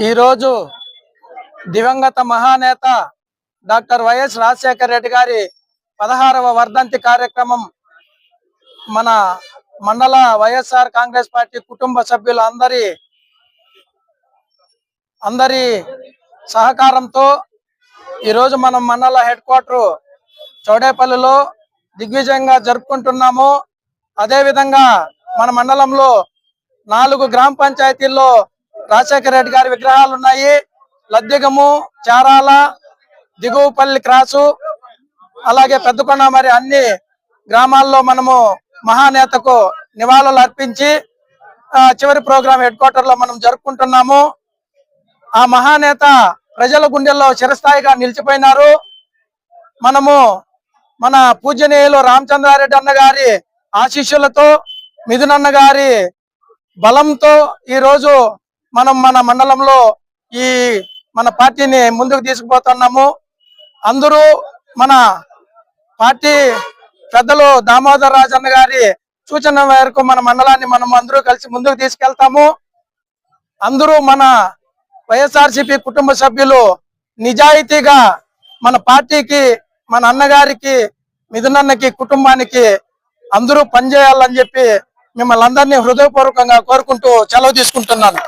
ఈరోజు దివంగత మహానేత డాక్టర్ వైఎస్ రాజశేఖర రెడ్డి గారి పదహారవ వర్ధంతి కార్యక్రమం మన మండల వైఎస్ఆర్ కాంగ్రెస్ పార్టీ కుటుంబ సభ్యులు అందరి అందరి సహకారంతో ఈరోజు మనం మండల హెడ్ క్వార్టర్ చౌడేపల్లిలో దిగ్విజయంగా జరుపుకుంటున్నాము. అదేవిధంగా మన మండలంలో నాలుగు గ్రామ పంచాయతీల్లో రాజశేఖర రెడ్డి గారి విగ్రహాలు ఉన్నాయి. లద్దెగము చారాల దిగువపల్లి క్రాసు అలాగే పెద్దకొండ మరి అన్ని గ్రామాల్లో మనము మహానేతకు నివాళులు అర్పించి ఆ, చివరి ప్రోగ్రాం హెడ్ క్వార్టర్లో మనం జరుపుకుంటున్నాము. ఆ మహానేత ప్రజల గుండెల్లో చిరస్థాయిగా నిలిచిపోయినారు. మనము మన పూజనీయులు రామచంద్రారెడ్డి అన్న గారి ఆశీస్సులతో మిథునన్న గారి బలంతో ఈ రోజు మనం మన మండలంలో ఈ మన పార్టీని ముందుకు తీసుకుపోతున్నాము. అందరూ మన పార్టీ పెద్దలు దామోదర్ రాజన్న గారి సూచన మేరకు మన మండలాన్ని మనం అందరూ కలిసి ముందుకు తీసుకెళ్తాము. అందరూ మన వైఎస్ఆర్సిపి కుటుంబ సభ్యులు నిజాయితీగా మన పార్టీకి మన అన్నగారికి మిథునన్నకి కుటుంబానికి అందరూ పనిచేయాలని చెప్పి మిమ్మల్ని అందరినీ హృదయపూర్వకంగా కోరుకుంటూ సెలవు తీసుకుంటున్నాను.